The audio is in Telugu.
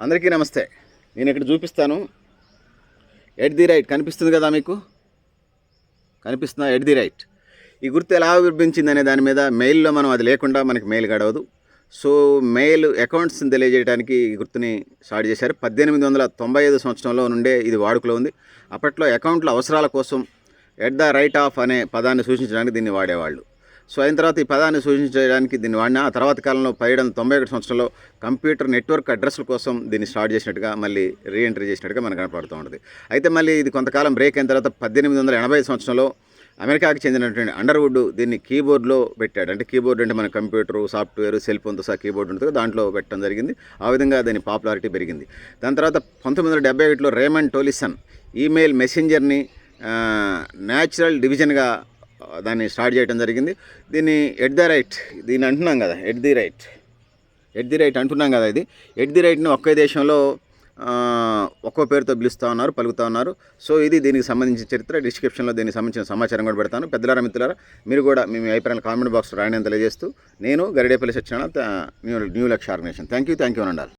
అందరికీ నమస్తే. నేను ఇక్కడ చూపిస్తాను. ఎట్ ది రైట్ కనిపిస్తుంది కదా మీకు? కనిపిస్తుందా? ఎట్ ది రైట్ ఈ గుర్తు ఎలా విభజించింది అనే దాని మీద మెయిల్లో మనం అది లేకుండా మనకి మెయిల్ గడవదు. సో మెయిల్ అకౌంట్స్ని తెలియజేయడానికి ఈ గుర్తుని స్టార్ట్ చేశారు. పద్దెనిమిది వందల తొంభై ఐదు సంవత్సరంలో నుండే ఇది వాడుకలో ఉంది. అప్పట్లో అకౌంట్ల అవసరాల కోసం ఎట్ ద రైట్ ఆఫ్ అనే పదాన్ని సూచించడానికి దీన్ని వాడేవాళ్ళు. సో అయిన తర్వాత ఈ పదాన్ని సూచించడానికి దీన్ని వాడిన ఆ తర్వాత కాలంలో పైడన్ తొంభై ఒకటి సంవత్సరంలో కంప్యూటర్ నెట్వర్క్ అడ్రస్ల కోసం దీన్ని స్టార్ట్ చేసినట్టుగా మళ్ళీ రీఎంట్రీ చేసినట్టుగా మనకు కనపడుతూ ఉంటుంది. అయితే మళ్ళీ ఇది కొంతకాలం బ్రేక్ అయిన తర్వాత పద్దెనిమిది వందల ఎనభై సంవత్సరంలో అమెరికాకి చెందినటువంటి అండర్వుడ్ దీన్ని కీబోర్డ్లో పెట్టాడు. అంటే కీబోర్డ్ అంటే మన కంప్యూటర్ సాఫ్ట్వేర్ సెల్ ఫోన్తో సహా కీబోర్డ్ ఉంటుంది దాంట్లో పెట్టడం జరిగింది. ఆ విధంగా దాని పాపులారిటీ పెరిగింది. దాని తర్వాత పంతొమ్మిది వందల డెబ్బై ఒకటిలో రేమండ్ టోలిసన్ ఈమెయిల్ మెసెంజర్ని న్యాచురల్ డివిజన్గా దాన్ని స్టార్ట్ చేయడం జరిగింది. దీన్ని ఎట్ ద రైట్ దీన్ని అంటున్నాం కదా at the right. At the right అంటున్నాం కదా ఇది. ఎట్ ది రైట్ని ఒకే దేశంలో ఒక్కో పేరుతో పిలుస్తూ ఉన్నారు పలుకుతూ ఉన్నారు. సో ఇది దీనికి సంబంధించిన చరిత్ర. డిస్క్రిప్షన్లో దీనికి సంబంధించిన సమాచారం కూడా పెడతాను. పెద్దలారా మిత్రులారా మీరు కూడా మీ అభిప్రాయాలు కామెంట్ బాక్స్ రాయడం తెలియజేస్తూ నేను Garidepalli Satyanarayana new new Lakshya organisation. Thank you thank you అని